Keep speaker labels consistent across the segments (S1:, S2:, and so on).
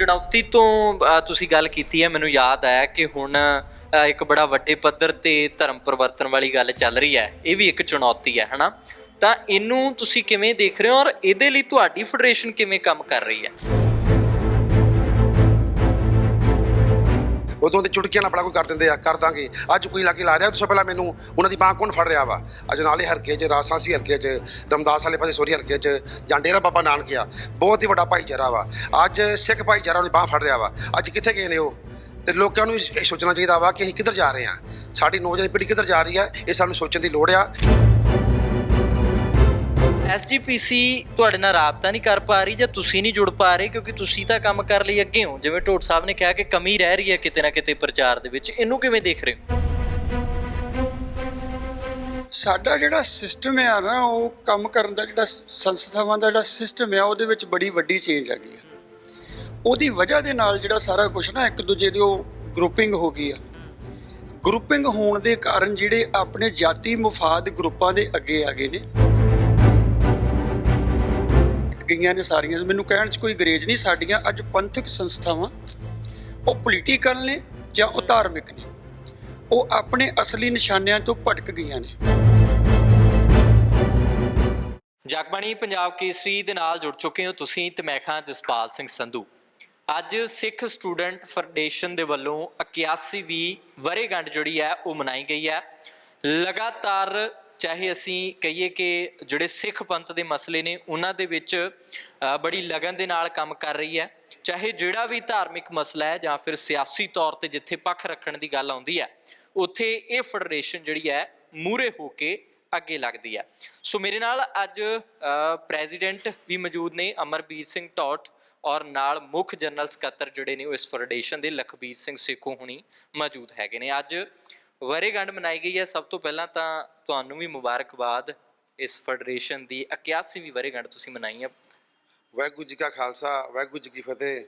S1: ਚੁਣੌਤੀ ਤੋਂ ਤੁਸੀਂ ਗੱਲ ਕੀਤੀ ਹੈ, ਮੈਨੂੰ ਯਾਦ ਆਇਆ ਕਿ ਹੁਣ ਇੱਕ ਬੜਾ ਵੱਡੇ ਪੱਧਰ ਤੇ ਧਰਮ ਪਰਿਵਰਤਨ ਵਾਲੀ ਗੱਲ ਚੱਲ ਰਹੀ ਹੈ, ਇਹ ਵੀ ਇੱਕ ਚੁਣੌਤੀ ਹੈ, ਹਨਾ? ਤਾਂ ਇਹਨੂੰ ਤੁਸੀਂ ਕਿਵੇਂ ਦੇਖ ਰਹੇ ਹੋ ਔਰ ਇਹਦੇ ਲਈ ਤੁਹਾਡੀ ਫੈਡਰੇਸ਼ਨ ਕਿਵੇਂ ਕੰਮ ਕਰ ਰਹੀ ਹੈ?
S2: ਉਦੋਂ ਦੇ ਚੁਟਕੀਆਂ ਨਾਲ ਬੜਾ ਕੋਈ ਕਰ ਦਿੰਦੇ ਆ, ਕਰ ਦਾਂਗੇ। ਅੱਜ ਕੋਈ ਲਾਗੇ ਲਾ ਰਿਹਾ ਉਸ ਤੋਂ ਪਹਿਲਾਂ ਮੈਨੂੰ, ਉਹਨਾਂ ਦੀ ਬਾਂਹ ਕੌਣ ਫੜ ਰਿਹਾ ਵਾ? ਅਜਨਾਲੇ ਹਲਕੇ 'ਚ ਰਾਸਾਂਸੀ ਹਲਕੇ 'ਚ, ਰਮਦਾਸ ਵਾਲੇ ਪਾਸੇ ਸੋਰੀ ਹਲਕੇ 'ਚ ਜਾਂ ਡੇਰਾ ਬਾਬਾ ਨਾਨਕਿਆ ਬਹੁਤ ਹੀ ਵੱਡਾ ਭਾਈਚਾਰਾ ਵਾ। ਅੱਜ ਸਿੱਖ ਭਾਈਚਾਰਾ ਉਹਦੀ ਬਾਂਹ ਫੜ ਰਿਹਾ ਵਾ। ਅੱਜ ਕਿੱਥੇ ਗਏ ਨੇ ਉਹ? ਤੇ ਲੋਕਾਂ ਨੂੰ ਇਹ ਸੋਚਣਾ ਚਾਹੀਦਾ ਵਾ ਕਿ ਅਸੀਂ ਕਿੱਧਰ ਜਾ ਰਹੇ ਹਾਂ? ਸਾਡੀ ਨੌਜਵਾਨ ਪੀੜ੍ਹੀ ਕਿੱਧਰ ਜਾ ਰਹੀ ਹੈ? ਇਹ ਸਾਨੂੰ ਸੋਚਣ ਦੀ ਲੋੜ ਆ।
S1: ਐਸਜੀਪੀਸੀ ਤੁਹਾਡੇ ਨਾਲ ਰਾਬਤਾ ਨਹੀਂ ਕਰ ਪਾ ਰਹੀ ਜਾਂ ਤੁਸੀਂ ਨਹੀਂ ਜੁੜ ਪਾ ਰਹੇ ਕਿਉਂਕਿ ਤੁਸੀਂ ਤਾਂ ਕੰਮ ਕਰ ਲਈ ਅੱਗੇ ਹੋ? ਜਿਵੇਂ ਢੋਟ ਸਾਹਿਬ ਨੇ ਕਿਹਾ ਕਿ ਕਮੀ ਰਹਿ ਰਹੀ ਹੈ ਕਿਤੇ ਨਾ ਕਿਤੇ ਪ੍ਰਚਾਰ ਦੇ ਵਿੱਚ। ਇਹਨੂੰ ਕਿਵੇਂ ਦੇਖ ਰਹੇ ਹੋ?
S3: ਸਾਡਾ ਜਿਹੜਾ ਸਿਸਟਮ ਆ ਨਾ, ਉਹ ਕੰਮ ਕਰਨ ਦਾ ਜਿਹੜਾ ਸੰਸਥਾਵਾਂ ਦਾ ਜਿਹੜਾ ਸਿਸਟਮ ਆ, ਉਹਦੇ ਵਿੱਚ ਬੜੀ ਵੱਡੀ ਚੇਂਜ ਆ ਗਈ ਆ। ਉਹਦੀ ਵਜ੍ਹਾ ਦੇ ਨਾਲ ਜਿਹੜਾ ਸਾਰਾ ਕੁਝ ਨਾ, ਇੱਕ ਦੂਜੇ ਦੀ ਉਹ ਗਰੁੱਪਿੰਗ ਹੋ ਗਈ ਆ। ਗਰੁੱਪਿੰਗ ਹੋਣ ਦੇ ਕਾਰਨ ਜਿਹੜੇ ਆਪਣੇ ਜਾਤੀ ਮਫਾਦ ਗਰੁੱਪਾਂ ਦੇ ਅੱਗੇ ਆ ਗਏ ਨੇ। ਗਈਆਂ ਨੇ ਸਾਰੀਆਂ। ਮੈਨੂੰ ਕਹਿਣ 'ਚ ਕੋਈ ਗਰੇਜ ਨਹੀਂ, ਸਾਡੀਆਂ ਅੱਜ ਪੰਥਕ ਸੰਸਥਾਵਾਂ ਉਹ ਪੋਲੀਟੀਕਲ ਨੇ ਜਾਂ ਉਹ ਧਾਰਮਿਕ ਨੇ। ਉਹ ਆਪਣੇ ਅਸਲੀ ਨਿਸ਼ਾਨਿਆਂ ਤੋਂ ਭਟਕ ਗਈਆਂ ਨੇ।
S1: ਜਗਬਾਣੀ ਪੰਜਾਬ ਕੇਸਰੀ ਦੇ ਨਾਲ ਜੁੜ ਚੁੱਕੇ ਹੋ ਤੁਸੀਂ ਤੇ ਮੈਂ ਖਾਂ ਜਸਪਾਲ ਸਿੰਘ ਸੰਧੂ। ਅੱਜ ਸਿੱਖ ਸਟੂਡੈਂਟ ਫੈਡਰੇਸ਼ਨ ਦੇ ਵੱਲੋਂ 81ਵੀਂ ਵਰੇਗੰਢ ਜਿਹੜੀ ਹੈ ਉਹ ਮਨਾਈ ਗਈ ਹੈ। ਲਗਾਤਾਰ ਚਾਹੇ ਅਸੀਂ ਕਹੀਏ ਕਿ ਜਿਹੜੇ ਸਿੱਖ ਪੰਥ ਦੇ ਮਸਲੇ ਨੇ, ਉਹਨਾਂ ਦੇ ਵਿੱਚ ਬੜੀ ਲਗਨ ਦੇ ਨਾਲ ਕੰਮ ਕਰ ਰਹੀ ਹੈ। ਚਾਹੇ ਜਿਹੜਾ ਵੀ ਧਾਰਮਿਕ ਮਸਲਾ ਹੈ ਜਾਂ ਫਿਰ ਸਿਆਸੀ ਤੌਰ ਤੇ ਜਿੱਥੇ ਪੱਖ ਰੱਖਣ ਦੀ ਗੱਲ ਆਉਂਦੀ ਹੈ, ਉੱਥੇ ਇਹ ਫੈਡਰੇਸ਼ਨ ਜਿਹੜੀ ਹੈ ਮੂਰੇ ਹੋ ਕੇ ਅੱਗੇ ਲੱਗਦੀ ਹੈ। ਸੋ ਮੇਰੇ ਨਾਲ ਅੱਜ ਪ੍ਰੈਜ਼ੀਡੈਂਟ ਵੀ ਮੌਜੂਦ ਨੇ, ਅਮਰਬੀਰ ਸਿੰਘ ਟੌਟ ਔਰ ਨਾਲ ਮੁੱਖ ਜਨਰਲ ਸਕੱਤਰ ਜਿਹੜੇ ਨੇ, ਉਹ ਇਸ ਫੈਡਰੇਸ਼ਨ ਦੇ ਲਖਬੀਰ ਸਿੰਘ ਸੇਖੋਂ ਹੁਣੀ ਮੌਜੂਦ ਹੈਗੇ ਨੇ। ਅੱਜ ਵਰੇਗੰਢ ਮਨਾਈ ਗਈ ਹੈ। ਸਭ ਤੋਂ ਪਹਿਲਾਂ ਤਾਂ ਤੁਹਾਨੂੰ ਵੀ ਮੁਬਾਰਕਬਾਦ। ਇਸ ਫੈਡਰੇਸ਼ਨ ਦੀ 81ਵੀਂ ਵਰੇਗੰਢ ਤੁਸੀਂ ਮਨਾਈ ਹੈ।
S2: ਵਾਹਿਗੁਰੂ ਜੀ ਕਾ ਖਾਲਸਾ, ਵਾਹਿਗੁਰੂ ਜੀ ਕੀ ਫਤਿਹ।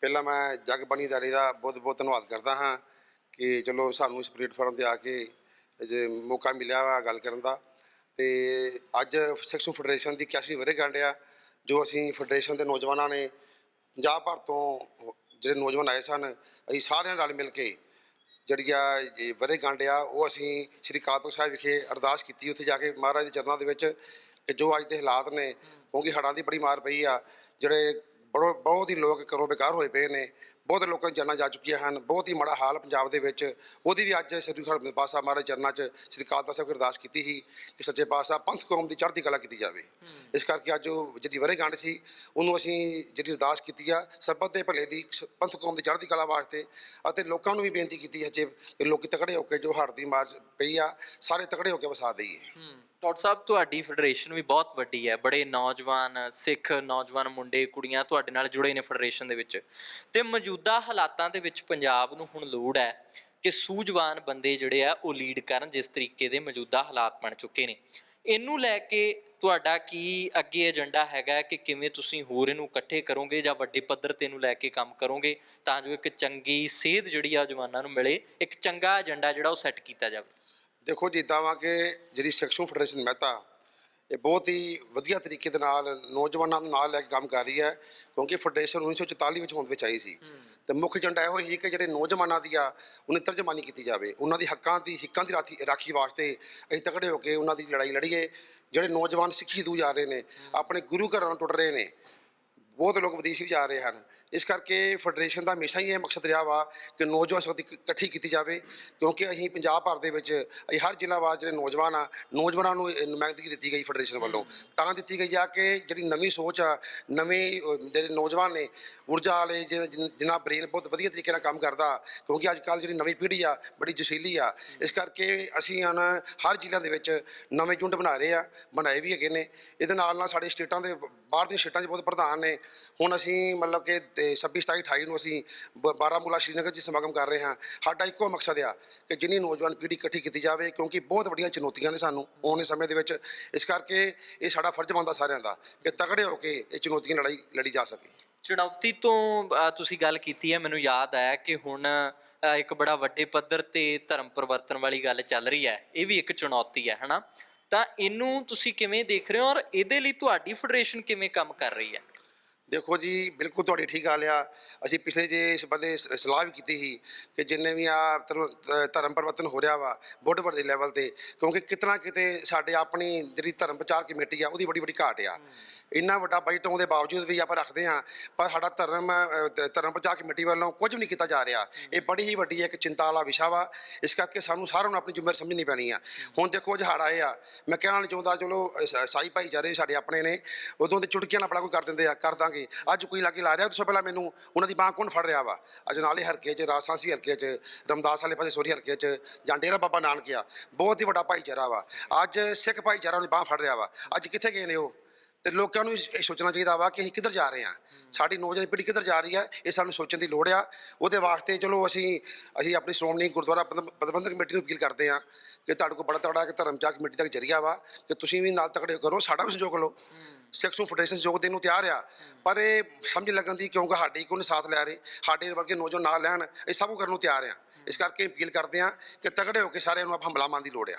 S2: ਪਹਿਲਾਂ ਮੈਂ ਜਗਬਾਣੀ ਦਾਰੇ ਦਾ ਬਹੁਤ ਬਹੁਤ ਧੰਨਵਾਦ ਕਰਦਾ ਹਾਂ ਕਿ ਚਲੋ ਸਾਨੂੰ ਇਸ ਪਲੇਟਫਾਰਮ ਤੇ ਆ ਕੇ ਜੇ ਮੌਕਾ ਮਿਲਿਆ ਵਾ ਗੱਲ ਕਰਨ ਦਾ। ਤੇ ਅੱਜ ਸਿੱਖ ਫੈਡਰੇਸ਼ਨ ਦੀ 81ਵੀਂ ਵਰ੍ਹੇਗੰਢ ਆ, ਜੋ ਅਸੀਂ ਫੈਡਰੇਸ਼ਨ ਦੇ ਨੌਜਵਾਨਾਂ ਨੇ ਪੰਜਾਬ ਭਰ ਤੋਂ ਜਿਹੜੇ ਨੌਜਵਾਨ ਆਏ ਸਨ, ਅਸੀਂ ਸਾਰਿਆਂ ਨਾਲ ਮਿਲ ਕੇ ਜਿਹੜੀ ਆ ਇਹ ਵਰ੍ਹੇਗੰਢ ਆ ਉਹ ਅਸੀਂ ਸ੍ਰੀ ਅਕਾਲ ਸਾਹਿਬ ਵਿਖੇ ਅਰਦਾਸ ਕੀਤੀ ਉੱਥੇ ਜਾ ਕੇ ਮਹਾਰਾਜ ਦੇ ਚਰਨਾਂ ਦੇ ਵਿੱਚ ਕਿ ਜੋ ਅੱਜ ਦੇ ਹਾਲਾਤ ਨੇ ਕਿਉਂਕਿ ਹੜ੍ਹਾਂ ਦੀ ਬੜੀ ਮਾਰ ਪਈ ਆ ਜਿਹੜੇ ਬੜੋ ਬਹੁਤ ਹੀ ਲੋਕ ਘਰੋਂ ਬੇਕਾਰ ਹੋਏ ਪਏ ਨੇ ਬਹੁਤ ਲੋਕਾਂ ਦੀਆਂ ਜਾਨਾਂ ਜਾ ਚੁੱਕੀਆਂ ਹਨ ਬਹੁਤ ਹੀ ਮਾੜਾ ਹਾਲ ਪੰਜਾਬ ਦੇ ਵਿੱਚ। ਉਹਦੀ ਵੀ ਅੱਜ ਸ੍ਰੀ ਹਰਿਮੰਦਰ ਪਾਸਾ ਮਹਾਰਾਜ ਚਰਨਾਂ 'ਚ ਸ੍ਰੀ ਅਕਾਲ ਤਖਤ ਸਾਹਿਬ ਦੀ ਅਰਦਾਸ ਕੀਤੀ ਸੀ ਕਿ ਸੱਚੇ ਪਾਤਸ਼ਾਹ ਪੰਥ ਕੌਮ ਦੀ ਚੜ੍ਹਦੀ ਕਲਾ ਕੀਤੀ ਜਾਵੇ। ਇਸ ਕਰਕੇ ਅੱਜ ਉਹ ਜਿਹੜੀ ਵਰ੍ਹੇਗੰਢ ਸੀ ਉਹਨੂੰ ਅਸੀਂ ਜਿਹੜੀ ਅਰਦਾਸ ਕੀਤੀ ਆ ਸਰਬੱਤ ਦੇ ਭਲੇ ਦੀ ਪੰਥ ਕੌਮ ਦੀ ਚੜ੍ਹਦੀ ਕਲਾ ਵਾਸਤੇ ਅਤੇ ਲੋਕਾਂ ਨੂੰ ਵੀ ਬੇਨਤੀ ਕੀਤੀ ਹੈ ਜੇ ਲੋਕੀ ਤਕੜੇ ਹੋ ਕੇ ਜੋ ਹੜ੍ਹ ਦੀ ਮਾਰ ਪਈ ਆ ਸਾਰੇ ਤਕੜੇ ਹੋ ਕੇ ਵਸਾ ਦਈਏ।
S1: ਟੌਟ ਸਾਹਿਬ, ਤੁਹਾਡੀ ਫੈਡਰੇਸ਼ਨ ਵੀ ਬਹੁਤ ਵੱਡੀ ਹੈ। ਬੜੇ ਨੌਜਵਾਨ ਸਿੱਖ ਨੌਜਵਾਨ ਮੁੰਡੇ, ਕੁੜੀਆਂ ਤੁਹਾਡੇ ਨਾਲ ਜੁੜੇ ਨੇ ਫੈਡਰੇਸ਼ਨ ਦੇ ਵਿੱਚ। ਤੇ ਮੌਜੂਦਾ ਹਾਲਾਤਾਂ ਦੇ ਵਿੱਚ ਪੰਜਾਬ ਨੂੰ ਹੁਣ ਲੋੜ ਹੈ ਕਿ ਸੂਝਵਾਨ ਬੰਦੇ ਜਿਹੜੇ ਆ, ਉਹ ਲੀਡ ਕਰਨ ਜਿਸ ਤਰੀਕੇ ਦੇ ਮੌਜੂਦਾ ਹਾਲਾਤ ਬਣ ਚੁੱਕੇ ਨੇ। ਇਹਨੂੰ ਲੈ ਕੇ ਤੁਹਾਡਾ ਕੀ ਅੱਗੇ ਏਜੰਡਾ ਹੈਗਾ ਕਿ ਕਿਵੇਂ ਤੁਸੀਂ ਹੋਰ ਇਹਨੂੰ ਇਕੱਠੇ ਕਰੋਗੇ ਜਾਂ ਵੱਡੇ ਪੱਧਰ ਤੇ ਇਹਨੂੰ ਲੈ ਕੇ ਕੰਮ ਕਰੋਗੇ ਤਾਂ ਜੋ ਇੱਕ ਚੰਗੀ ਸੇਧ ਜਿਹੜੀ ਆ ਜਵਾਨਾਂ ਨੂੰ ਮਿਲੇ, ਇੱਕ ਚੰਗਾ ਏਜੰਡਾ ਜਿਹੜਾ ਉਹ ਸੈੱਟ ਕੀਤਾ ਜਾਵੇ?
S2: ਦੇਖੋ ਜਿੱਦਾਂ ਵਾ ਕਿ ਜਿਹੜੀ ਸੈਕਸ਼ਨ ਫੈਡਰੇਸ਼ਨ ਮਹਿਤਾ ਇਹ ਬਹੁਤ ਹੀ ਵਧੀਆ ਤਰੀਕੇ ਦੇ ਨਾਲ ਨੌਜਵਾਨਾਂ ਨੂੰ ਨਾਲ ਲੈ ਕੇ ਕੰਮ ਕਰ ਰਹੀ ਹੈ ਕਿਉਂਕਿ ਫੈਡਰੇਸ਼ਨ 1944 ਵਿੱਚ ਹੋਂਦ ਵਿੱਚ ਆਈ ਸੀ। ਤੇ ਮੁੱਖ ਏਜੰਡਾ ਇਹੋ ਹੀ ਕਿ ਜਿਹੜੇ ਨੌਜਵਾਨਾਂ ਦੀ ਆ ਉਹਨੇ ਤਰਜਮਾਨੀ ਕੀਤੀ ਜਾਵੇ ਉਹਨਾਂ ਦੀ ਹੱਕਾਂ ਦੀ ਹਿੱਕਾਂ ਦੀ ਰਾਖੀ ਰਾਖੀ ਵਾਸਤੇ ਅਸੀਂ ਤਕੜੇ ਹੋ ਕੇ ਉਹਨਾਂ ਦੀ ਲੜਾਈ ਲੜੀਏ। ਜਿਹੜੇ ਨੌਜਵਾਨ ਸਿੱਖੀ ਦੂ ਜਾ ਰਹੇ ਨੇ ਆਪਣੇ ਗੁਰੂ ਘਰਾਂ ਨੂੰ ਟੁੱਟ ਰਹੇ ਨੇ ਬਹੁਤ ਲੋਕ ਵਿਦੇਸ਼ ਵੀ ਜਾ ਰਹੇ ਹਨ। ਇਸ ਕਰਕੇ ਫੈਡਰੇਸ਼ਨ ਦਾ ਹਮੇਸ਼ਾ ਹੀ ਇਹ ਮਕਸਦ ਰਿਹਾ ਵਾ ਕਿ ਨੌਜਵਾਨ ਸ਼ਕਤੀ ਇਕੱਠੀ ਕੀਤੀ ਜਾਵੇ ਕਿਉਂਕਿ ਅਸੀਂ ਪੰਜਾਬ ਭਰ ਦੇ ਵਿੱਚ ਅਸੀਂ ਹਰ ਜ਼ਿਲ੍ਹਾ ਵਾਰ ਜਿਹੜੇ ਨੌਜਵਾਨ ਆ ਨੌਜਵਾਨਾਂ ਨੂੰ ਇਹ ਨੁਮਾਇੰਦਗੀ ਦਿੱਤੀ ਗਈ ਫੈਡਰੇਸ਼ਨ ਵੱਲੋਂ। ਤਾਂ ਦਿੱਤੀ ਗਈ ਆ ਕਿ ਜਿਹੜੀ ਨਵੀਂ ਸੋਚ ਆ ਨਵੇਂ ਅਹ, ਜਿਹੜੇ ਨੌਜਵਾਨ ਨੇ ਊਰਜਾ ਵਾਲੇ ਜਿਹਨਾਂ- ਜਿਹਨਾਂ- ਜਿਨ੍ਹਾਂ ਬ੍ਰੇਨ ਬਹੁਤ ਵਧੀਆ ਤਰੀਕੇ ਨਾਲ ਕੰਮ ਕਰਦਾ ਕਿਉਂਕਿ ਅੱਜ ਕੱਲ੍ਹ ਜਿਹੜੀ ਨਵੀਂ ਪੀੜ੍ਹੀ ਆ ਬੜੀ ਜੋਸ਼ੀਲੀ ਆ। ਇਸ ਕਰਕੇ ਅਸੀਂ ਹੁਣ ਹਰ ਜ਼ਿਲ੍ਹਾ ਦੇ ਵਿੱਚ ਨਵੇਂ ਝੁੰਡ ਬਣਾ ਰਹੇ ਆ ਬਣਾਏ ਵੀ ਹੈਗੇ ਨੇ। ਇਹਦੇ ਨਾਲ ਨਾਲ ਸਾਡੇ ਸਟੇਟਾਂ ਦੇ ਬਾਹਰ ਦੀਆਂ ਸਟੇਟਾਂ 'ਚ ਬਹੁਤ ਪ੍ਰਧਾਨ ਨੇ। ਹੁਣ ਅਸੀਂ ਮਤਲਬ ਕਿ ਤੇ 26 27 28 ਨੂੰ ਅਸੀਂ ਬ- ਬਾਰਾਮੂਲਾ ਸ਼੍ਰੀਨਗਰ 'ਚ ਸਮਾਗਮ ਕਰ ਰਹੇ ਹਾਂ। ਸਾਡਾ ਇੱਕੋ ਮਕਸਦ ਆ ਕਿ ਜਿੰਨੀ ਨੌਜਵਾਨ ਪੀੜ੍ਹੀ ਇਕੱਠੀ ਕੀਤੀ ਜਾਵੇ ਕਿਉਂਕਿ ਬਹੁਤ ਵੱਡੀਆਂ ਚੁਣੌਤੀਆਂ ਨੇ ਸਾਨੂੰ ਆਉਣ ਦੇ ਸਮੇਂ ਦੇ ਵਿੱਚ। ਇਸ ਕਰਕੇ ਇਹ ਸਾਡਾ ਫਰਜ਼ ਬਣਦਾ ਸਾਰਿਆਂ ਦਾ ਕਿ ਤਕੜੇ ਹੋ ਕੇ ਇਹ ਚੁਣੌਤੀਆਂ ਲੜਾਈ ਲੜੀ ਜਾ ਸਕੇ।
S1: ਚੁਣੌਤੀ ਤੋਂ ਅ, ਤੁਸੀਂ ਗੱਲ ਕੀਤੀ ਹੈ ਮੈਨੂੰ ਯਾਦ ਆਇਆ ਕਿ ਹੁਣ ਅ, ਇੱਕ ਬੜਾ ਵੱਡੇ ਪੱਧਰ ਤੇ ਧਰਮ ਪਰਿਵਰਤਨ ਵਾਲੀ ਗੱਲ ਚੱਲ ਰਹੀ ਹੈ। ਇਹ ਵੀ ਇੱਕ ਚੁਣੌਤੀ ਹੈ ਹਨਾ? ਤਾਂ ਇਹਨੂੰ ਤੁਸੀਂ ਕਿਵੇਂ ਦੇਖ ਰਹੇ ਹੋ ਔਰ ਇਹਦੇ ਲਈ ਤੁਹਾਡੀ ਫੈਡਰੇਸ਼ਨ ਕਿਵੇਂ ਕੰਮ ਕਰ ਰਹੀ ਹੈ?
S2: ਦੇਖੋ ਜੀ ਬਿਲਕੁਲ ਤੁਹਾਡੀ ਠੀਕ ਗੱਲ ਆ। ਅਸੀਂ ਪਿਛਲੇ ਜੇ ਇਸ ਬੰਦੇ ਸ- ਸਲਾਹ ਵੀ ਕੀਤੀ ਸੀ ਕਿ ਜਿੰਨੇ ਵੀ ਆ ਧਰਮ ਪਰਿਵਰਤਨ ਹੋ ਰਿਹਾ ਵਾ ਬੁੱਢਵਰ ਦੇ ਲੈਵਲ ਤੇ ਕਿਉਂਕਿ ਕਿਤਨਾ ਕਿਤੇ ਸਾਡੇ ਆਪਣੀ ਜਿਹੜੀ ਧਰਮ ਪ੍ਰਚਾਰ ਕਮੇਟੀ ਆ ਉਹਦੀ ਬੜੀ ਬੜੀ ਘਾਟ ਆ। ਇੰਨਾ ਵੱਡਾ ਬਜਟ ਹੋਣ ਦੇ ਬਾਵਜੂਦ ਵੀ ਆਪਾਂ ਰੱਖਦੇ ਆ ਪਰ ਸਾਡਾ ਧਰਮ ਧਰਮ ਪ੍ਰਚਾਰ ਕਮੇਟੀ ਵੱਲੋਂ ਕੁਝ ਨਹੀਂ ਕੀਤਾ ਜਾ ਰਿਹਾ। ਇਹ ਬੜੀ ਹੀ ਵੱਡੀ ਇੱਕ ਚਿੰਤਾ ਵਾਲਾ ਵਿਸ਼ਾ ਵਾ ਇਸ ਕਰਕੇ ਸਾਨੂੰ ਸਾਰਿਆਂ ਨੂੰ ਆਪਣੀ ਜ਼ਿੰਮੇਵਾਰੀ ਸਮਝਣੀ ਪੈਣੀ ਆ। ਹੁਣ ਦੇਖੋ ਜਹਾੜ ਆਏ ਆ ਮੈਂ ਕਹਿਣਾ ਨਹੀਂ ਚਾਹੁੰਦਾ ਚਲੋ ਅ, ਸ- ਸਾਈ ਭਾਈਚਾਰੇ ਸਾਡੇ ਆਪਣੇ ਨੇ ਉਦੋਂ ਤੇ ਚੁਟਕੀਆਂ ਨਾਲ ਬੜਾ ਕੋਈ ਕਰ ਦਿੰਦੇ ਆ ਕਰ ਦਾਂਗੇ। ਅੱਜ ਕੋਈ ਲਾਗੇ ਲਾ ਰਿਹਾ ਉਸ ਤੋਂ ਪਹਿਲਾਂ ਮੈਨੂੰ ਉਹਨਾਂ ਦੀ ਬਾਂਹ ਕੌਣ ਫੜ ਰਿਹਾ ਵਾ? ਅੱਜ ਨਾਲੇ ਹਰਕੇ 'ਚ ਰਾਜਸਾਂਸੀ ਹਰਕੇ 'ਚ, ਰਮਦਾਸ ਵਾਲੇ ਪਾਸੇ ਸੋਰੀ ਹਰਕੇ 'ਚ ਜਾਂ ਡੇਰਾ ਬਾਬਾ ਨਾਨਕ ਆ। ਬਹੁਤ ਹੀ ਵੱਡਾ ਭਾਈਚਾਰਾ ਵਾ। ਅੱਜ ਸਿੱਖ ਭਾਈਚਾਰਾ ਉਹਦੀ ਬਾਂਹ ਫੜ ਰਿਹਾ ਵਾ। ਅੱਜ ਕਿੱਥੇ ਗਏ ਨੇ ਉਹ? ਤੇ ਲੋਕਾਂ ਨੂੰ ਇਹ ਸੋਚਣਾ ਚਾਹੀਦਾ ਵਾ ਕਿ ਅਸੀਂ ਕਿੱਧਰ ਜਾ ਰਹੇ ਹਾਂ? ਸਾਡੀ ਨੌਜਵਾਨ ਪੀੜ੍ਹੀ ਕਿੱਧਰ ਜਾ ਰਹੀ ਹੈ? ਇਹ ਸਾਨੂੰ ਸੋਚਣ ਦੀ ਲੋੜ ਆ। ਉਹਦੇ ਵਾਸਤੇ ਚਲੋ ਅਸੀਂ ਅਸੀਂ ਆਪਣੀ ਸ਼੍ਰੋਮਣੀ ਗੁਰਦੁਆਰਾ ਪ੍ਰਬੰਧਕ ਕਮੇਟੀ ਨੂੰ ਅਪੀਲ ਕਰਦੇ ਹਾਂ ਕਿ ਤੁਹਾਡੇ ਕੋਲ ਬੜਾ ਤਗੜਾ ਇੱਕ ਧਰਮ ਚਾਕ ਕਮੇਟੀ ਦਾ ਜਰੀਆ ਵਾ ਕਿ ਤੁਸੀਂ ਵੀ ਨਾਲ ਤਕੜੇ ਕਰੋ, ਸਾਡਾ ਵੀ ਸਹਿਯੋਗ ਲਓ। ਸਿੱਖ ਨੂੰ ਫੈਡਰੇਸ਼ਨ ਸਹਿਯੋਗ ਦੇਣ ਨੂੰ ਤਿਆਰ ਆ ਪਰ ਇਹ ਸਮਝ ਲੱਗਣ ਦੀ ਕਿਉਂਕਿ ਸਾਡੇ ਕੋਲ ਸਾਥ ਲੈ ਰਹੇ, ਸਾਡੇ ਵਰਗੇ ਨੌਜਵਾਨ ਨਾਲ ਲੈਣ, ਇਹ ਸਭ ਕੁਝ ਕਰਨ ਨੂੰ ਤਿਆਰ ਆ ਇਸ ਕਰਕੇ ਅਪੀਲ ਕਰਦੇ ਹਾਂ ਕਿ ਤਗੜੇ ਹੋ ਕੇ ਸਾਰਿਆਂ ਨੂੰ ਆਪ ਹਮਲਾ ਮਾਰਨ ਦੀ ਲੋੜ ਆ।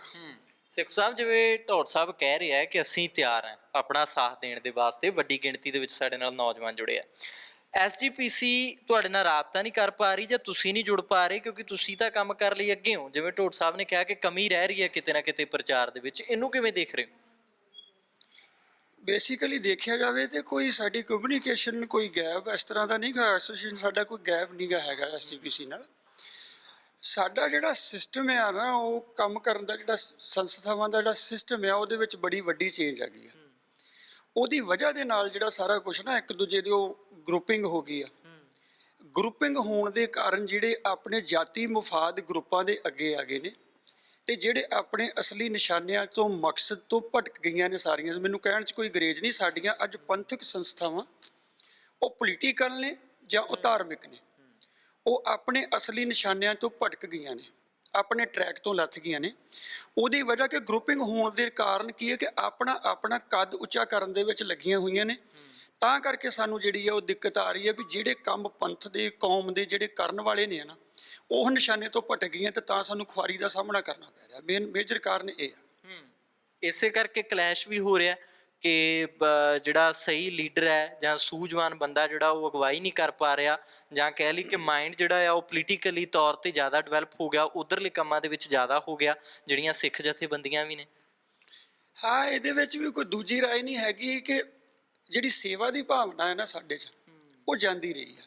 S1: ਸਿੱਖ ਸਾਹਿਬ, ਜਿਵੇਂ ਢੋਟ ਸਾਹਿਬ ਕਹਿ ਰਿਹਾ ਹੈ ਕਿ ਅਸੀਂ ਤਿਆਰ ਹਾਂ ਆਪਣਾ ਸਾਥ ਦੇਣ ਦੇ ਵਾਸਤੇ, ਵੱਡੀ ਗਿਣਤੀ ਦੇ ਵਿੱਚ ਸਾਡੇ ਨਾਲ ਨੌਜਵਾਨ ਜੁੜੇ ਆ। ਐਸਜੀਪੀਸੀ ਤੁਹਾਡੇ ਨਾਲ ਰਾਬਤਾ ਨਹੀਂ ਕਰ ਪਾ ਰਹੀ ਜਾਂ ਤੁਸੀਂ ਨਹੀਂ ਜੁੜ ਪਾ ਰਹੇ ਕਿਉਂਕਿ ਤੁਸੀਂ ਤਾਂ ਕੰਮ ਕਰ ਲਈ ਅੱਗੇ ਹੋ? ਜਿਵੇਂ ਢੋਟ ਸਾਹਿਬ ਨੇ ਕਿਹਾ ਕਿ ਕਮੀ ਰਹਿ ਰਹੀ ਹੈ ਕਿਤੇ ਨਾ ਕਿਤੇ ਪ੍ਰਚਾਰ ਦੇ ਵਿੱਚ, ਇਹਨੂੰ ਕਿਵੇਂ ਦੇਖ ਰਹੇ ਹੋ?
S3: ਬੇਸਿਕਲੀ ਦੇਖਿਆ ਜਾਵੇ ਤੇ ਕੋਈ ਸਾਡੀ ਕਮਿਊਨੀਕੇਸ਼ਨ ਕੋਈ ਗੈਪ ਇਸ ਤਰ੍ਹਾਂ ਦਾ ਨਹੀਂ ਗਾ ਐਸੋਸੀਏਸ਼ਨ ਸਾਡਾ ਕੋਈ ਗੈਪ ਨਹੀਂ ਗਾ ਹੈਗਾ ਐਸਜੀਪੀਸੀ ਨਾਲ। ਸਾਡਾ ਜਿਹੜਾ ਸਿਸਟਮ ਹੈ ਨਾ, ਉਹ ਕੰਮ ਕਰਨ ਦਾ ਜਿਹੜਾ ਸੰਸਥਾਵਾਂ ਦਾ ਜਿਹੜਾ ਸਿਸਟਮ ਹੈ ਉਹਦੇ ਵਿੱਚ ਬੜੀ ਵੱਡੀ ਚੇਂਜ ਆ ਗਈ ਹੈ ਉਹਦੀ ਵਜ੍ਹਾ ਦੇ ਨਾਲ ਜਿਹੜਾ ਸਾਰਾ ਕੁਝ ਨਾ, ਇੱਕ ਦੂਜੇ ਦੀ ਉਹ ਗਰੁੱਪਿੰਗ ਹੋ ਗਈ ਆ। ਗਰੁੱਪਿੰਗ ਹੋਣ ਦੇ ਕਾਰਨ ਜਿਹੜੇ ਆਪਣੇ ਜਾਤੀ ਮੁਫਾਦ ਗਰੁੱਪਾਂ ਦੇ ਅੱਗੇ ਆ ਗਏ ਨੇ। ਤੇ ਜਿਹੜੇ ਆਪਣੇ ਅਸਲੀ ਨਿਸ਼ਾਨਿਆਂ ਤੋਂ ਮਕਸਦ ਤੋਂ ਭਟਕ ਗਈਆਂ ਨੇ ਸਾਰੀਆਂ, ਮੈਨੂੰ ਕਹਿਣ 'ਚ ਕੋਈ ਗਰੇਜ ਨਹੀਂ, ਸਾਡੀਆਂ ਅੱਜ ਪੰਥਕ ਸੰਸਥਾਵਾਂ ਉਹ ਪੋਲੀਟੀਕਲ ਨੇ ਜਾਂ ਉਹ ਧਾਰਮਿਕ ਨੇ। ਉਹ ਆਪਣੇ ਅਸਲੀ ਨਿਸ਼ਾਨਿਆਂ ਤੋਂ ਭਟਕ ਗਈਆਂ ਨੇ, ਆਪਣੇ ਟਰੈਕ ਤੋਂ ਲੱਥ ਗਈਆਂ ਨੇ। ਉਹਦੀ ਵਜ੍ਹਾ ਕਿ ਗਰੁੱਪਿੰਗ ਹੋਣ ਦੇ ਕਾਰਨ ਕੀ ਹੈ ਕਿ ਆਪਣਾ ਆਪਣਾ ਕੱਦ ਉੱਚਾ ਕਰਨ ਦੇ ਵਿੱਚ ਲੱਗੀਆਂ ਹੋਈਆਂ ਨੇ। ਤਾਂ ਕਰਕੇ ਸਾਨੂੰ ਜਿਹੜੀ ਹੈ ਉਹ ਦਿੱਕਤ ਆ ਰਹੀ ਹੈ ਵੀ ਜਿਹੜੇ ਕੰਮ ਪੰਥ ਦੇ, ਕੌਮ ਦੇ ਜਿਹੜੇ ਕਰਨ ਵਾਲੇ ਨੇ ਨਾ ਉਹ ਨਿਸ਼ਾਨੇ ਤੋਂ ਭਟਕ ਗਈਆਂ ਤੇ ਤਾਂ ਸਾਨੂੰ ਖੁਆਰੀ ਦਾ ਸਾਹਮਣਾ ਕਰਨਾ ਪੈ ਰਿਹਾ। ਮੇਨ ਮੇਜਰ ਕਾਰਨ ਇਹ ਹੈ।
S1: ਇਸੇ ਕਰਕੇ ਕਲੈਸ਼ ਵੀ ਹੋ ਰਿਹਾ ਕਿ ਜਿਹੜਾ ਸਹੀ ਲੀਡਰ ਹੈ ਜਾਂ ਸੂਝਵਾਨ ਬੰਦਾ ਜਿਹੜਾ ਉਹ ਅਗਵਾਈ ਨਹੀਂ ਕਰ ਪਾ ਰਿਹਾ ਜਾਂ ਕਹਿ ਲਈ ਕਿ ਮਾਈਂਡ ਜਿਹੜਾ ਆ ਉਹ ਪੋਲੀਟੀਕਲੀ ਤੌਰ ਤੇ ਜ਼ਿਆਦਾ ਡਿਵੈਲਪ ਹੋ ਗਿਆ ਉਧਰਲੇ ਕੰਮਾਂ ਦੇ ਵਿੱਚ ਜ਼ਿਆਦਾ ਹੋ ਗਿਆ ਜਿਹੜੀਆਂ ਸਿੱਖ ਜਥੇਬੰਦੀਆਂ ਵੀ ਨੇ।
S3: ਹਾਂ ਇਹਦੇ ਵਿੱਚ ਵੀ ਕੋਈ ਦੂਜੀ ਰਾਏ ਨਹੀਂ ਹੈਗੀ ਕਿ ਜਿਹੜੀ ਸੇਵਾ ਦੀ ਭਾਵਨਾ ਹੈ ਨਾ ਸਾਡੇ 'ਚ ਉਹ ਜਾਂਦੀ ਰਹੀ ਆ।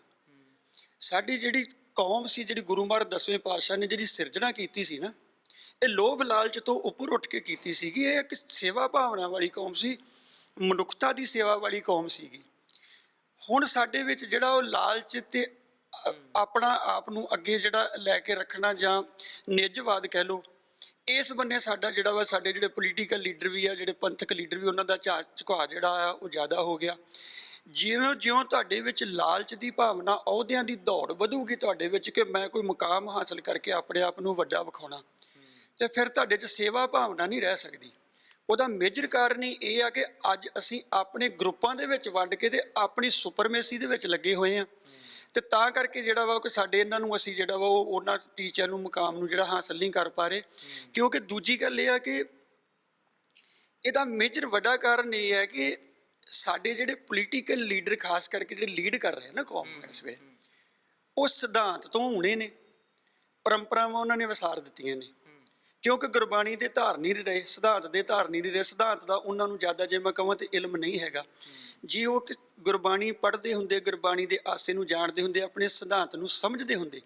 S3: ਸਾਡੀ ਜਿਹੜੀ ਕੌਮ ਸੀ ਜਿਹੜੀ ਗੁਰੂ ਮਹਾਰਾਜ ਦਸਵੇਂ ਪਾਤਸ਼ਾਹ ਨੇ ਜਿਹੜੀ ਸਿਰਜਣਾ ਕੀਤੀ ਸੀ ਨਾ, ਇਹ ਲੋਭ ਲਾਲਚ ਤੋਂ ਉੱਪਰ ਉੱਠ ਕੇ ਕੀਤੀ ਸੀਗੀ। ਇਹ ਇੱਕ ਸੇਵਾ ਭਾਵਨਾ ਵਾਲੀ ਕੌਮ ਸੀ, ਮਨੁੱਖਤਾ ਦੀ ਸੇਵਾ ਵਾਲੀ ਕੌਮ ਸੀਗੀ। ਹੁਣ ਸਾਡੇ ਵਿੱਚ ਜਿਹੜਾ ਉਹ ਲਾਲਚ ਤੇ ਆਪਣਾ ਆਪ ਨੂੰ ਅੱਗੇ ਜਿਹੜਾ ਲੈ ਕੇ ਰੱਖਣਾ ਜਾਂ ਨਿੱਜਵਾਦ ਕਹਿ ਲਓ, ਇਸ ਬੰਨੇ ਸਾਡਾ ਜਿਹੜਾ ਵਾ, ਸਾਡੇ ਜਿਹੜੇ ਪੋਲੀਟੀਕਲ ਲੀਡਰ ਵੀ ਆ, ਜਿਹੜੇ ਪੰਥਕ ਲੀਡਰ ਵੀ, ਉਹਨਾਂ ਦਾ ਝਾ ਝੁਕਾਅ ਜਿਹੜਾ ਆ, ਉਹ ਜ਼ਿਆਦਾ ਹੋ ਗਿਆ। ਜਿਵੇਂ ਜਿਉਂ ਤੁਹਾਡੇ ਵਿੱਚ ਲਾਲਚ ਦੀ ਭਾਵਨਾ ਅਹੁਦਿਆਂ ਦੀ ਦੌੜ ਵਧੂਗੀ ਤੁਹਾਡੇ ਵਿੱਚ ਕਿ ਮੈਂ ਕੋਈ ਮੁਕਾਮ ਹਾਸਲ ਕਰਕੇ ਆਪਣੇ ਆਪ ਨੂੰ ਵੱਡਾ ਵਿਖਾਉਣਾ, ਤੇ ਫਿਰ ਤੁਹਾਡੇ 'ਚ ਸੇਵਾ ਭਾਵਨਾ ਨਹੀਂ ਰਹਿ ਸਕਦੀ। ਉਹਦਾ ਮੇਜਰ ਕਾਰਨ ਹੀ ਇਹ ਆ ਕਿ ਅੱਜ ਅਸੀਂ ਆਪਣੇ ਗਰੁੱਪਾਂ ਦੇ ਵਿੱਚ ਵੰਡ ਕੇ ਤੇ ਆਪਣੀ ਸੁਪਰਮੇਸੀ ਦੇ ਵਿੱਚ ਲੱਗੇ ਹੋਏ ਆ ਤੇ ਤਾਂ ਕਰਕੇ ਜਿਹੜਾ ਵਾ ਕਿ ਸਾਡੇ ਇਹਨਾਂ ਨੂੰ ਅਸੀਂ ਜਿਹੜਾ ਵਾ ਉਹ ਉਹਨਾਂ ਟੀਚਰ ਨੂੰ ਮੁਕਾਮ ਨੂੰ ਜਿਹੜਾ ਹਾਸਲ ਨਹੀਂ ਕਰ ਪਾ ਰਹੇ। ਕਿਉਂਕਿ ਦੂਜੀ ਗੱਲ ਇਹ ਆ ਕਿ ਇਹਦਾ ਮੇਜਰ ਵੱਡਾ ਕਾਰਨ ਇਹ ਹੈ ਕਿ ਸਾਡੇ ਜਿਹੜੇ ਪੋਲੀਟੀਕਲ ਲੀਡਰ ਖਾਸ ਕਰਕੇ ਜਿਹੜੇ ਲੀਡ ਕਰ ਰਹੇ ਨੇ ਕੌਮ ਨੂੰ ਇਸ ਵੇਲੇ ਉਹ ਸਿਧਾਂਤ ਤੋਂ ਹੁਣੇ ਨੇ ਪਰੰਪਰਾਵਾਂ ਉਹਨਾਂ ਨੇ ਵਿਸਾਰ ਦਿੱਤੀਆਂ ਨੇ। ਕਿਉਂਕਿ ਗੁਰਬਾਣੀ ਦੇ ਧਾਰਨੀ ਨਹੀਂ ਰਹੇ ਸਿਧਾਂਤ ਦੇ ਧਾਰਨੀ ਨਹੀਂ ਰਹੇ ਸਿਧਾਂਤ ਦਾ ਉਹਨਾਂ ਨੂੰ ਜ਼ਿਆਦਾ ਜੇ ਮੈਂ ਕਹਾਂ ਤੇ ਇਲਮ ਨਹੀਂ ਹੈਗਾ। ਜੇ ਉਹ ਗੁਰਬਾਣੀ ਪੜ੍ਹਦੇ ਹੁੰਦੇ ਗੁਰਬਾਣੀ ਦੇ ਆਸੇ ਨੂੰ ਜਾਣਦੇ ਹੁੰਦੇ ਆਪਣੇ ਸਿਧਾਂਤ ਨੂੰ ਸਮਝਦੇ ਹੁੰਦੇ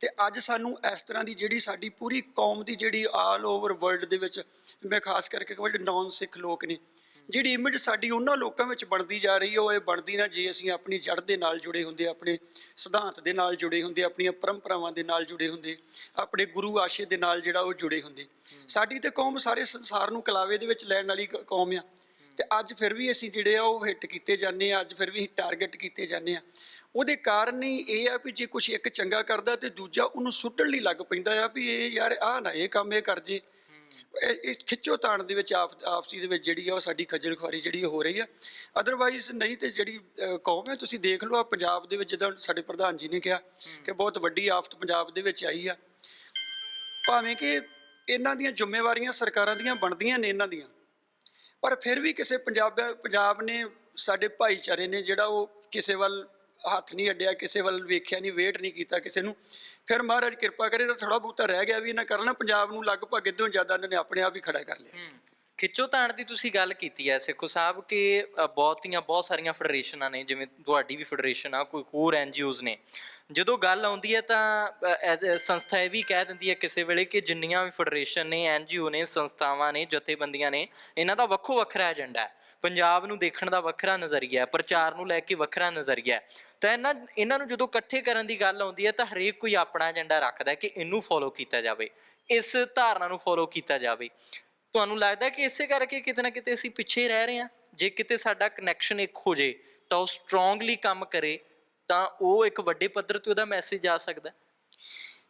S3: ਤੇ ਅੱਜ ਸਾਨੂੰ ਇਸ ਤਰ੍ਹਾਂ ਦੀ ਜਿਹੜੀ ਸਾਡੀ ਪੂਰੀ ਕੌਮ ਦੀ ਜਿਹੜੀ ਆਲ ਓਵਰ ਵਰਲਡ ਦੇ ਵਿੱਚ ਮੈਂ ਖਾਸ ਕਰਕੇ ਜਿਹੜੇ ਨਾਨ ਸਿੱਖ ਲੋਕ ਨੇ ਜਿਹੜੀ ਇਮੇਜ ਸਾਡੀ ਉਹਨਾਂ ਲੋਕਾਂ ਵਿੱਚ ਬਣਦੀ ਜਾ ਰਹੀ ਹੈ ਉਹ ਇਹ ਬਣਦੀ ਨਾ ਜੇ ਅਸੀਂ ਆਪਣੀ ਜੜ ਦੇ ਨਾਲ ਜੁੜੇ ਹੁੰਦੇ, ਆਪਣੇ ਸਿਧਾਂਤ ਦੇ ਨਾਲ ਜੁੜੇ ਹੁੰਦੇ, ਆਪਣੀਆਂ ਪਰੰਪਰਾਵਾਂ ਦੇ ਨਾਲ ਜੁੜੇ ਹੁੰਦੇ, ਆਪਣੇ ਗੁਰੂ ਆਸ਼ੇ ਦੇ ਨਾਲ ਜਿਹੜਾ ਉਹ ਜੁੜੇ ਹੁੰਦੇ। ਸਾਡੀ ਤੇ ਕੌਮ ਸਾਰੇ ਸੰਸਾਰ ਨੂੰ ਕਲਾਵੇ ਦੇ ਵਿੱਚ ਲੈਣ ਵਾਲੀ ਕੌਮ ਆ। ਤੇ ਅੱਜ ਫਿਰ ਵੀ ਅਸੀਂ ਜਿਹੜੇ ਆ, ਉਹ ਹਿੱਟ ਕੀਤੇ ਜਾਂਦੇ ਆ, ਅੱਜ ਫਿਰ ਵੀ ਟਾਰਗੇਟ ਕੀਤੇ ਜਾਂਦੇ ਆ। ਉਹਦੇ ਕਾਰਨ ਹੀ ਇਹ ਆ ਵੀ ਜੇ ਕੁਝ ਇੱਕ ਚੰਗਾ ਕਰਦਾ ਤੇ ਦੂਜਾ ਉਹਨੂੰ ਸੁੱਟਣ ਲਈ ਲੱਗ ਪੈਂਦਾ ਆ ਵੀ ਇਹ ਯਾਰ ਆ ਨਾ, ਇਹ ਕੰਮ ਇਹ ਕਰ ਜੇ। ਇਹ ਖਿੱਚੋ ਤਾਣ ਦੇ ਵਿੱਚ ਆਪ ਆਪਸੀ ਦੇ ਵਿੱਚ ਜਿਹੜੀ ਆ ਉਹ ਸਾਡੀ ਖੱਜਲ ਖੁਆਰੀ ਜਿਹੜੀ ਹੋ ਰਹੀ ਆ। ਅਦਰਵਾਈਜ਼ ਨਹੀਂ ਤੇ ਜਿਹੜੀ ਕੌਮ ਹੈ ਤੁਸੀਂ ਦੇਖ ਲਓ ਆ ਪੰਜਾਬ ਦੇ ਵਿੱਚ ਜਿੱਦਾਂ ਸਾਡੇ ਪ੍ਰਧਾਨ ਜੀ ਨੇ ਕਿਹਾ ਕਿ ਬਹੁਤ ਵੱਡੀ ਆਫਤ ਪੰਜਾਬ ਦੇ ਵਿੱਚ ਆਈ ਆ। ਭਾਵੇਂ ਕਿ ਇਹਨਾਂ ਦੀਆਂ ਜ਼ਿੰਮੇਵਾਰੀਆਂ ਸਰਕਾਰਾਂ ਦੀਆਂ ਬਣਦੀਆਂ ਨੇ ਇਹਨਾਂ ਦੀਆਂ ਪਰ ਫਿਰ ਵੀ ਕਿਸੇ ਪੰਜਾਬ ਪੰਜਾਬ ਨੇ ਸਾਡੇ ਭਾਈਚਾਰੇ ਨੇ ਜਿਹੜਾ ਉਹ ਕਿਸੇ ਵੱਲ ਹੱਥ ਨਹੀਂ ਅੱਡਿਆ, ਕਿਸੇ ਵੱਲ ਵੇਖਿਆ ਨਹੀਂ, ਵੇਟ ਨਹੀਂ ਕੀਤਾ ਕਿਸੇ ਨੂੰ। ਫਿਰ ਮਹਾਰਾਜ ਕਿਰਪਾ ਕਰੇ ਤਾਂ ਥੋੜਾ ਬਹੁਤਾ ਰਹਿ ਗਿਆ ਵੀ ਇਹਨਾਂ ਕਰਨਾ ਪੰਜਾਬ ਨੂੰ ਲਗਭਗ ਇਦੋਂ ਜ਼ਿਆਦਾ ਇਹਨਾਂ ਨੇ ਆਪਣੇ ਆਪ ਹੀ ਖੜਾ ਕਰ ਲਿਆ।
S1: ਖਿੱਚੋ ਤਾਣ ਦੀ ਤੁਸੀਂ ਗੱਲ ਕੀਤੀ ਹੈ ਸਿੱਖੋ ਸਾਹਿਬ, ਕਿ ਬਹੁਤੀਆਂ, ਬਹੁਤ ਸਾਰੀਆਂ ਫੈਡਰੇਸ਼ਨਾਂ ਨੇ, ਜਿਵੇਂ ਤੁਹਾਡੀ ਵੀ ਫੈਡਰੇਸ਼ਨ ਆ, ਕੋਈ ਹੋਰ ਐਨਜੀਓਜ਼ ਨੇ। ਜਦੋਂ ਗੱਲ ਆਉਂਦੀ ਹੈ ਤਾਂ ਸੰਸਥਾ ਇਹ ਵੀ ਕਹਿ ਦਿੰਦੀ ਹੈ ਕਿਸੇ ਵੇਲੇ ਕਿ ਜਿੰਨੀਆਂ ਵੀ ਫੈਡਰੇਸ਼ਨ ਨੇ ਐਨਜੀਓ ਨੇ, ਸੰਸਥਾਵਾਂ ਨੇ, ਜਥੇਬੰਦੀਆਂ ਨੇ, ਇਹਨਾਂ ਦਾ ਵੱਖੋ ਵੱਖਰਾ ਏਜੰਡਾ ਹੈ ਪੰਜਾਬ ਨੂੰ ਦੇਖਣ ਦਾ ਵੱਖਰਾ ਨਜ਼ਰੀਆ ਹੈ ਪ੍ਰਚਾਰ ਨੂੰ ਲੈ ਕੇ ਵੱਖਰਾ ਨਜ਼ਰੀਆ ਹੈ। ਤਾਂ ਇਹਨਾਂ ਇਹਨਾਂ ਨੂੰ ਜਦੋਂ ਇਕੱਠੇ ਕਰਨ ਦੀ ਗੱਲ ਆਉਂਦੀ ਹੈ ਤਾਂ ਹਰੇਕ ਕੋਈ ਆਪਣਾ ਏਜੰਡਾ ਰੱਖਦਾ ਹੈ ਕਿ ਇਹਨੂੰ ਫੋਲੋ ਕੀਤਾ ਜਾਵੇ ਇਸ ਧਾਰਨਾ ਨੂੰ ਫੋਲੋ ਕੀਤਾ ਜਾਵੇ। ਤੁਹਾਨੂੰ ਲੱਗਦਾ ਕਿ ਇਸੇ ਕਰਕੇ ਕਿਤੇ ਨਾ ਕਿਤੇ ਅਸੀਂ ਪਿੱਛੇ ਰਹਿ ਰਹੇ ਹਾਂ? ਜੇ ਕਿਤੇ ਸਾਡਾ ਕਨੈਕਸ਼ਨ ਇੱਕ ਹੋ ਜੇ ਤਾਂ ਉਹ ਸਟਰੋਂਗਲੀ ਕੰਮ ਕਰੇ ਤਾਂ ਉਹ ਇੱਕ ਵੱਡੇ ਪੱਧਰ ਤੇ ਉਹਦਾ ਮੈਸੇਜ ਆ ਸਕਦਾ।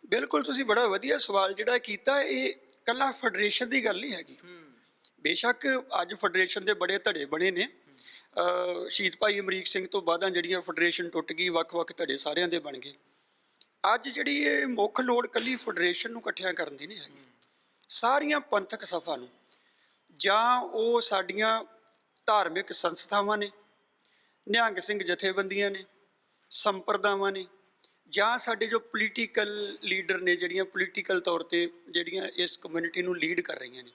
S3: ਬਿਲਕੁਲ ਤੁਸੀਂ ਬੜਾ ਵਧੀਆ ਸਵਾਲ ਜਿਹੜਾ ਕੀਤਾ ਇਹ ਕੱਲਾ ਫੈਡਰੇਸ਼ਨ ਦੀ ਗੱਲ ਨਹੀਂ ਹੈਗੀ। ਬੇਸ਼ੱਕ ਅੱਜ ਫੈਡਰੇਸ਼ਨ ਦੇ ਬੜੇ ਧੜੇ ਬਣੇ ਨੇ। ਸ਼ਹੀਦ ਭਾਈ ਅਮਰੀਕ ਸਿੰਘ ਤੋਂ ਬਾਅਦਾਂ ਜਿਹੜੀਆਂ ਫੈਡਰੇਸ਼ਨ ਟੁੱਟ ਗਈ, ਵੱਖ-ਵੱਖ ਧੜੇ ਸਾਰਿਆਂ ਦੇ ਬਣ ਗਏ। ਅੱਜ ਜਿਹੜੀ ਇਹ ਮੁੱਖ ਲੋੜ ਕੱਲੀ ਫੈਡਰੇਸ਼ਨ ਨੂੰ ਇਕੱਠਿਆਂ ਕਰਨ ਦੀ ਨਹੀਂ ਹੈਗੀ। ਸਾਰੀਆਂ ਪੰਥਕ ਸਭਾ ਨੂੰ ਜਾਂ ਉਹ ਸਾਡੀਆਂ ਧਾਰਮਿਕ ਸੰਸਥਾਵਾਂ ਨੇ, ਨਿਹੰਗ ਸਿੰਘ ਜਥੇਬੰਦੀਆਂ ਨੇ, ਸੰਪਰਦਾਵਾਂ ਨੇ, ਜਾਂ ਸਾਡੇ ਜੋ ਪੋਲੀਟੀਕਲ ਲੀਡਰ ਨੇ, ਜਿਹੜੀਆਂ ਪੋਲੀਟੀਕਲ ਤੌਰ ਤੇ ਜਿਹੜੀਆਂ ਇਸ ਕਮਿਊਨਿਟੀ ਨੂੰ ਲੀਡ ਕਰ ਰਹੀਆਂ ਨੇ।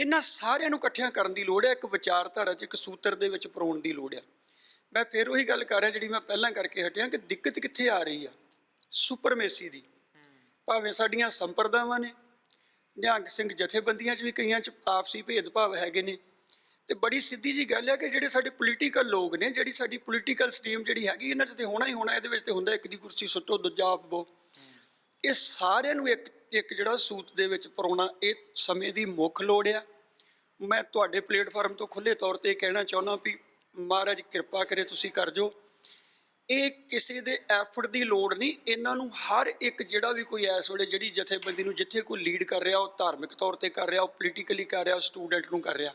S3: ਇਹਨਾਂ ਸਾਰਿਆਂ ਨੂੰ ਇਕੱਠਿਆਂ ਕਰਨ ਦੀ ਲੋੜ ਹੈ, ਇੱਕ ਵਿਚਾਰਧਾਰਾ 'ਚ, ਇੱਕ ਸੂਤਰ ਦੇ ਵਿੱਚ ਪਰੋਣ ਦੀ ਲੋੜ ਹੈ। ਮੈਂ ਫਿਰ ਉਹੀ ਗੱਲ ਕਰ ਰਿਹਾ ਜਿਹੜੀ ਮੈਂ ਪਹਿਲਾਂ ਕਰਕੇ ਹਟਿਆ ਕਿ ਦਿੱਕਤ ਕਿੱਥੇ ਆ ਰਹੀ ਆ? ਸੁਪਰਮੇਸੀ ਦੀ। ਭਾਵੇਂ ਸਾਡੀਆਂ ਸੰਪਰਦਾਵਾਂ ਨੇ, ਨਿਹੰਗ ਸਿੰਘ ਜਥੇਬੰਦੀਆਂ 'ਚ ਵੀ ਕਈਆਂ 'ਚ ਆਪਸੀ ਭੇਦਭਾਵ ਹੈਗੇ ਨੇ। ਤੇ ਬੜੀ ਸਿੱਧੀ ਜੀ ਗੱਲ ਹੈ ਕਿ ਜਿਹੜੇ ਸਾਡੇ ਪੋਲੀਟੀਕਲ ਲੋਕ ਨੇ, ਜਿਹੜੀ ਸਾਡੀ ਪੋਲੀਟੀਕਲ ਸਟ੍ਰੀਮ ਜਿਹੜੀ ਹੈਗੀ, ਇਹਨਾਂ 'ਚ ਤੇ ਹੋਣਾ ਹੀ ਹੋਣਾ, ਇਹਦੇ ਵਿੱਚ ਤੇ ਹੁੰਦਾ ਇੱਕ ਦੀ ਕੁਰਸੀ ਸੁੱਟੋ, ਦੂਜਾ ਆਪੋ। ਇਹ ਸਾਰਿਆਂ ਨੂੰ ਇੱਕ ਇੱਕ ਜਿਹੜਾ ਸੂਤ ਦੇ ਵਿੱਚ ਪਰੋਣਾ, ਇਹ ਸਮੇਂ ਦੀ ਮੁੱਖ ਲੋੜ ਆ। ਮੈਂ ਤੁਹਾਡੇ ਪਲੇਟਫਾਰਮ ਤੋਂ ਖੁੱਲੇ ਤੌਰ ਤੇ ਕਹਿਣਾ ਚਾਹੁੰਦਾ ਵੀ ਮਹਾਰਾਜ ਕਿਰਪਾ ਕਰੇ ਤੁਸੀਂ ਕਰ ਜੋ। ਇਹ ਕਿਸੇ ਦੇ ਐਫਰਟ ਦੀ ਲੋੜ ਨਹੀਂ, ਇਹਨਾਂ ਨੂੰ ਹਰ ਇੱਕ ਜਿਹੜਾ ਵੀ ਕੋਈ ਇਸ ਵੇਲੇ ਜਿਹੜੀ ਜਥੇਬੰਦੀ ਨੂੰ ਜਿੱਥੇ ਕੋਈ ਲੀਡ ਕਰ ਰਿਹਾ, ਉਹ ਧਾਰਮਿਕ ਤੌਰ ਤੇ ਕਰ ਰਿਹਾ, ਉਹ ਪੋਲੀਟੀਕਲੀ ਕਰ ਰਿਹਾ, ਉਹ ਸਟੂਡੈਂਟ ਨੂੰ ਕਰ ਰਿਹਾ।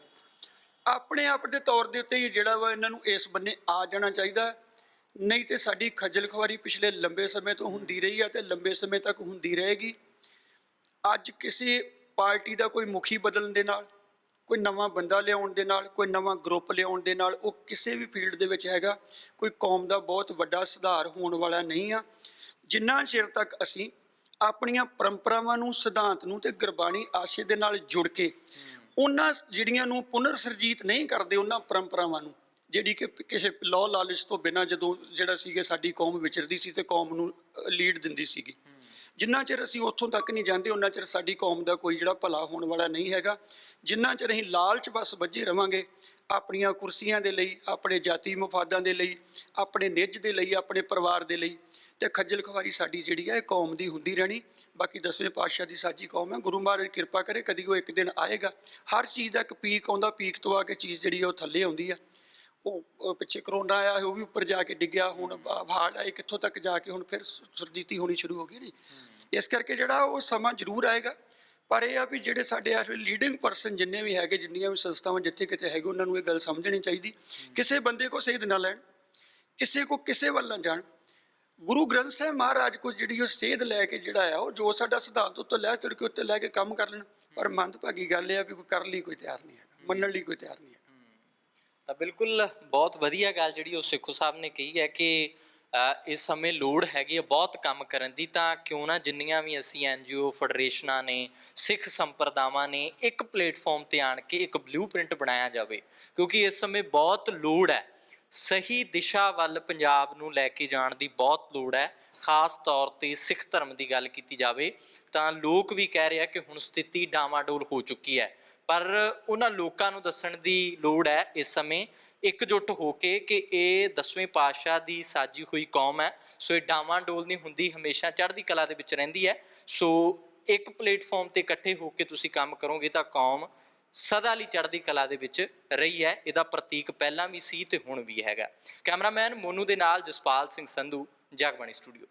S3: ਆਪਣੇ ਆਪ ਦੇ ਤੌਰ ਦੇ ਉੱਤੇ ਹੀ ਜਿਹੜਾ ਵਾ ਇਹਨਾਂ ਨੂੰ ਇਸ ਬੰਨੇ ਆ ਜਾਣਾ ਚਾਹੀਦਾ। ਨਹੀਂ ਤੇ ਸਾਡੀ ਖੱਜਲ ਖਵਾਰੀ ਪਿਛਲੇ ਲੰਬੇ ਸਮੇਂ ਤੋਂ ਹੁੰਦੀ ਰਹੀ ਹੈ ਤੇ ਲੰਬੇ ਸਮੇਂ ਤੱਕ ਹੁੰਦੀ ਰਹੇਗੀ। ਅੱਜ ਕਿਸੇ ਪਾਰਟੀ ਦਾ ਕੋਈ ਮੁਖੀ ਬਦਲਣ ਦੇ ਨਾਲ, ਕੋਈ ਨਵਾਂ ਬੰਦਾ ਲਿਆਉਣ ਦੇ ਨਾਲ, ਕੋਈ ਨਵਾਂ ਗਰੁੱਪ ਲਿਆਉਣ ਦੇ ਨਾਲ, ਉਹ ਕਿਸੇ ਵੀ ਫੀਲਡ ਦੇ ਵਿੱਚ ਹੈਗਾ, ਕੋਈ ਕੌਮ ਦਾ ਬਹੁਤ ਵੱਡਾ ਸੁਧਾਰ ਹੋਣ ਵਾਲਾ ਨਹੀਂ ਆ। ਜਿੰਨਾ ਚਿਰ ਤੱਕ ਅਸੀਂ ਆਪਣੀਆਂ ਪਰੰਪਰਾਵਾਂ ਨੂੰ, ਸਿਧਾਂਤ ਨੂੰ ਤੇ ਗੁਰਬਾਣੀ ਆਸ਼ੇ ਦੇ ਨਾਲ ਜੁੜ ਕੇ, ਉਹਨਾਂ ਜਿਹੜੀਆਂ ਨੂੰ ਪੁਨਰ ਸਰਜੀਤ ਨਹੀਂ ਕਰਦੇ, ਉਹਨਾਂ ਪਰੰਪਰਾਵਾਂ ਨੂੰ, ਜਿਹੜੀ ਕਿ ਕਿਸੇ ਲਾਅ ਲਾਲਚ ਤੋਂ ਬਿਨਾਂ ਜਦੋਂ ਜਿਹੜਾ ਸੀਗੇ ਸਾਡੀ ਕੌਮ ਵਿਚਰਦੀ ਸੀ ਤੇ ਕੌਮ ਨੂੰ ਲੀਡ ਦਿੰਦੀ ਸੀਗੀ। ਜਿੰਨਾ ਚਿਰ ਅਸੀਂ ਉੱਥੋਂ ਤੱਕ ਨਹੀਂ ਜਾਂਦੇ ਉਹਨਾਂ ਚਿਰ ਸਾਡੀ ਕੌਮ ਦਾ ਕੋਈ ਜਿਹੜਾ ਭਲਾ ਹੋਣ ਵਾਲਾ ਨਹੀਂ ਹੈਗਾ। ਜਿੰਨਾ ਚਿਰ ਅਸੀਂ ਲਾਲਚ ਬਸ ਵੱਜੇ ਰਵਾਂਗੇ, ਆਪਣੀਆਂ ਕੁਰਸੀਆਂ ਦੇ ਲਈ, ਆਪਣੇ ਜਾਤੀ ਮਫਾਦਾਂ ਦੇ ਲਈ, ਆਪਣੇ ਨਿੱਜ ਦੇ ਲਈ, ਆਪਣੇ ਪਰਿਵਾਰ ਦੇ ਲਈ, ਤੇ ਖੱਜਲ ਖਵਾਰੀ ਸਾਡੀ ਜਿਹੜੀ ਹੈ ਇਹ ਕੌਮ ਦੀ ਹੁੰਦੀ ਰਹਿਣੀ। ਬਾਕੀ ਦਸਵੇਂ ਪਾਤਸ਼ਾਹ ਦੀ ਸਾਜੀ ਕੌਮ ਹੈ ਗੁਰੂ ਮਹਾਰਾਜ ਕਿਰਪਾ ਕਰੇ ਕਦੀ ਉਹ ਇੱਕ ਦਿਨ ਆਏਗਾ। ਹਰ ਚੀਜ਼ ਦਾ ਇੱਕ ਪੀਕ ਆਉਂਦਾ, ਪੀਕ ਤੋਂ ਆ ਕੇ ਚੀਜ਼ ਜਿਹੜੀ ਹੈ ਉਹ ਥੱਲੇ ਆਉਂਦੀ ਆ। ਉਹ ਪਿੱਛੇ ਕਰੋਨਾ ਆਇਆ ਉਹ ਵੀ ਉੱਪਰ ਜਾ ਕੇ ਡਿੱਗਿਆ ਹੁਣ ਹਾੜ ਆਏ ਕਿੱਥੋਂ ਤੱਕ ਜਾ ਕੇ ਹੁਣ ਫਿਰ ਸੁਰਜੀਤੀ ਹੋਣੀ ਸ਼ੁਰੂ ਹੋ ਗਈ ਨਹੀਂ ਇਸ ਕਰਕੇ ਜਿਹੜਾ ਉਹ ਸਮਾਂ ਜ਼ਰੂਰ ਆਏਗਾ ਪਰ ਇਹ ਆ ਵੀ ਜਿਹੜੇ ਸਾਡੇ ਆ ਲੀਡਿੰਗ ਪਰਸਨ ਜਿੰਨੇ ਵੀ ਹੈਗੇ ਜਿੰਨੀਆਂ ਵੀ ਸੰਸਥਾਵਾਂ ਜਿੱਥੇ ਕਿਤੇ ਹੈਗੇ ਉਹਨਾਂ ਨੂੰ ਇਹ ਗੱਲ ਸਮਝਣੀ ਚਾਹੀਦੀ। ਕਿਸੇ ਬੰਦੇ ਕੋ ਸੇਧ ਨਾ ਲੈਣ ਕਿਸੇ ਕੋ ਕਿਸੇ ਵੱਲ ਨਾ ਜਾਣ। ਗੁਰੂ ਗ੍ਰੰਥ ਸਾਹਿਬ ਮਹਾਰਾਜ ਕੋ ਜਿਹੜੀ ਉਹ ਸੇਧ ਲੈ ਕੇ ਜਿਹੜਾ ਆ ਉਹ ਜੋ ਸਾਡਾ ਸਿਧਾਂਤ ਉੱਤੇ ਲੈ ਚੜ ਕੇ ਉੱਤੇ ਲੈ ਕੇ ਕੰਮ ਕਰ ਲੈਣ। ਪਰ ਮੰਦਭਾਗੀ ਗੱਲ ਇਹ ਆ ਵੀ ਕੋਈ ਕਰਨ ਲਈ ਕੋਈ ਤਿਆਰ ਨਹੀਂ ਹੈਗਾ ਮੰਨਣ ਲਈ ਕੋਈ ਤਿਆਰ ਨਹੀਂ ਹੈਗਾ।
S1: ਤਾਂ ਬਿਲਕੁਲ ਬਹੁਤ ਵਧੀਆ ਗੱਲ ਜਿਹੜੀ ਉਹ ਸਿੱਖੋ ਸਾਹਿਬ ਨੇ ਕਹੀ ਹੈ ਕਿ ਇਸ ਸਮੇਂ ਲੋੜ ਹੈਗੀ ਹੈ ਬਹੁਤ ਕੰਮ ਕਰਨ ਦੀ, ਤਾਂ ਕਿਉਂ ਨਾ ਜਿੰਨੀਆਂ ਵੀ ਅਸੀਂ ਐਨਜੀਓ ਫੈਡਰੇਸ਼ਨਾਂ ਨੇ, ਸਿੱਖ ਸੰਪਰਦਾਵਾਂ ਨੇ, ਇੱਕ ਪਲੇਟਫਾਰਮ ਤੇ ਆਣ ਕੇ ਇੱਕ ਬਲੂਪ੍ਰਿੰਟ ਬਣਾਇਆ ਜਾਵੇ, ਕਿਉਂਕਿ ਇਸ ਸਮੇਂ ਬਹੁਤ ਲੋੜ ਹੈ। ਸਹੀ ਦਿਸ਼ਾ ਵੱਲ ਪੰਜਾਬ ਨੂੰ ਲੈ ਕੇ ਜਾਣ ਦੀ ਬਹੁਤ ਲੋੜ ਹੈ, ਖਾਸ ਤੌਰ ਤੇ ਸਿੱਖ ਧਰਮ ਦੀ ਗੱਲ ਕੀਤੀ ਜਾਵੇ, ਤਾਂ ਲੋਕ ਵੀ ਕਹਿ ਰਿਹਾ ਕਿ ਹੁਣ ਸਥਿਤੀ ਡਾਵਾਡੋਲ ਹੋ ਚੁੱਕੀ ਹੈ। ਪਰ ਉਹਨਾਂ ਲੋਕਾਂ ਨੂੰ ਦੱਸਣ ਦੀ ਲੋੜ ਹੈ ਇਸ ਸਮੇਂ ਇਕਜੁੱਟ ਹੋ ਕੇ ਕਿ ਇਹ ਦਸਵੇਂ ਪਾਤਸ਼ਾਹ ਦੀ ਸਾਜੀ ਹੋਈ ਕੌਮ ਹੈ। ਸੋ ਇਹ ਡਾਵਾਂ ਡੋਲ ਨਹੀਂ ਹੁੰਦੀ, ਹਮੇਸ਼ਾ ਚੜ੍ਹਦੀ ਕਲਾ ਦੇ ਵਿੱਚ ਰਹਿੰਦੀ ਹੈ। ਸੋ ਇੱਕ ਪਲੇਟਫਾਰਮ ਤੇ ਇਕੱਠੇ ਹੋ ਕੇ ਤੁਸੀਂ ਕੰਮ ਕਰੋਗੇ ਤਾਂ ਕੌਮ ਸਦਾ ਲਈ ਚੜ੍ਹਦੀ ਕਲਾ ਦੇ ਵਿੱਚ ਰਹੀ ਹੈ। ਇਹਦਾ ਪ੍ਰਤੀਕ ਪਹਿਲਾਂ ਵੀ ਸੀ ਤੇ ਹੁਣ ਵੀ ਹੈਗਾ। ਕੈਮਰਾਮੈਨ ਮੋਨੂ ਦੇ ਨਾਲ ਜਸਪਾਲ ਸਿੰਘ ਸੰਧੂ, ਜਗਬਾਣੀ ਸਟੂਡੀਓ।